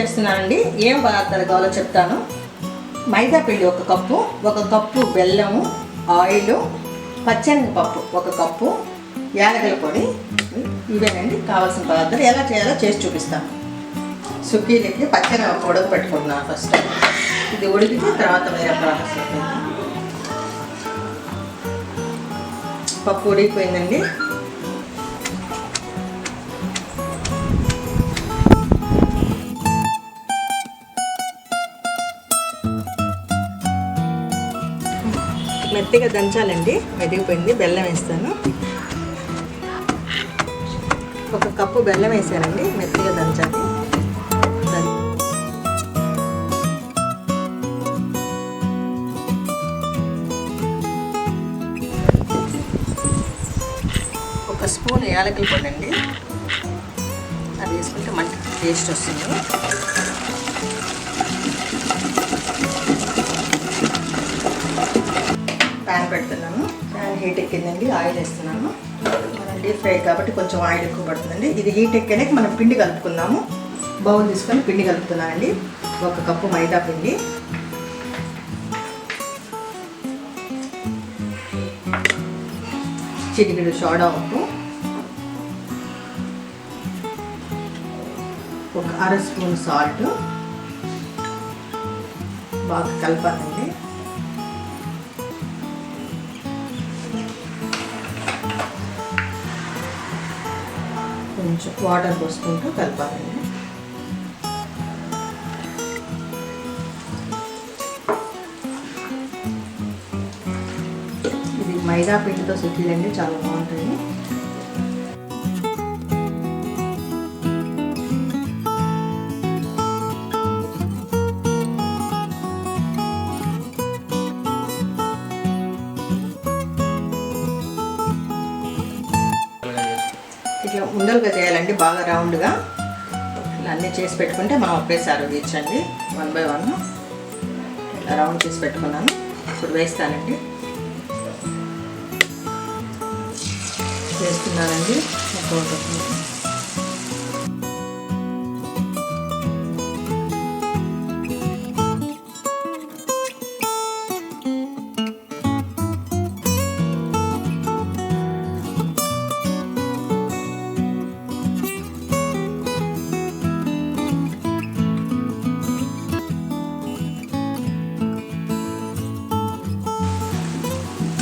చేస్తున్నానండి ఏం పదార్థాలు కావాలో చెప్తాను. మైదా పిండి ఒక కప్పు ఒక కప్పు బెల్లము ఆయిల్ పచ్చనిపప్పు ఒక కప్పు యాలకల పొడి. ఇవేనండి కావాల్సిన పదార్థాలు. ఎలా చేయాలో చేసి చూపిస్తాను. సుక్కీలకి పచ్చని ఉడక పెట్టుకుంటున్నాను ఫస్ట్. ఇది ఉడికితే తర్వాత వేరే ప్రాసెస్ పప్పు ఉడికిపోయిందండి. మెత్తగా దంచాలండి. మెదిగిపోయింది బెల్లం వేస్తాను. ఒక కప్పు బెల్లం వేసానండి మెత్తగా దంచాలి. ఒక స్పూన్ యాలకుల పొడి అది వేసుకుంటే మంచి టేస్ట్ వస్తుంది. పెడుతున్నాను. ప్యాన్ హీట్ ఎక్కిందండి ఆయిల్ వేస్తున్నాను. మనం డీప్ ఫ్రై కాబట్టి కొంచెం ఆయిల్ ఎక్కువ పడుతుందండి. ఇది హీట్ ఎక్కాక మనం పిండి కలుపుకుందాము. బౌల్ తీసుకొని పిండి కలుపుతున్నానండి. ఒక కప్పు మైదా పిండి. చిటికెడు సోడా ఉప్పు. ఒక అర స్పూన్ సాల్ట్. బాగా కలపాలండి. కొంచెం వాటర్ పోసుకుంటూ కలపాలండి ఇది మైదా పిండితో సుఖీలండి చాలా బాగుంటాయి ఇట్లా ఉండలుగా చేయాలండి బాగా రౌండ్గా. ఇలా అన్నీ చేసి పెట్టుకుంటే మనం ఒకేసారి తీర్చండి వన్ బై వన్. ఇలా రౌండ్ చేసి పెట్టుకున్నాను. ఇప్పుడు వేస్తానండి. వేస్తున్నానండి. ఒక్కొక్కటి.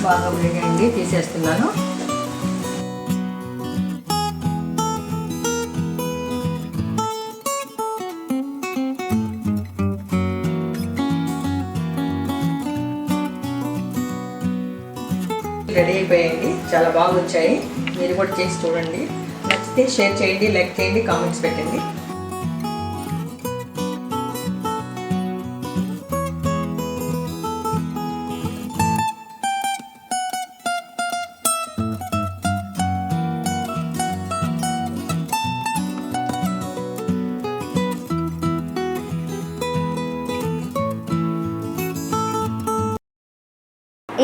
బాగా వేయండి తీసేస్తున్నాను. రెడీ అయిపోయాయండి చాలా బాగా వచ్చాయి. మీరు కూడా చేసి చూడండి. నచ్చితే షేర్ చేయండి లైక్ చేయండి కామెంట్స్ పెట్టండి.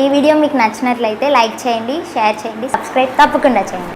ఈ వీడియో మీకు నచ్చినట్లయితే లైక్ చేయండి షేర్ చేయండి సబ్స్క్రైబ్ తప్పకుండా చేయండి.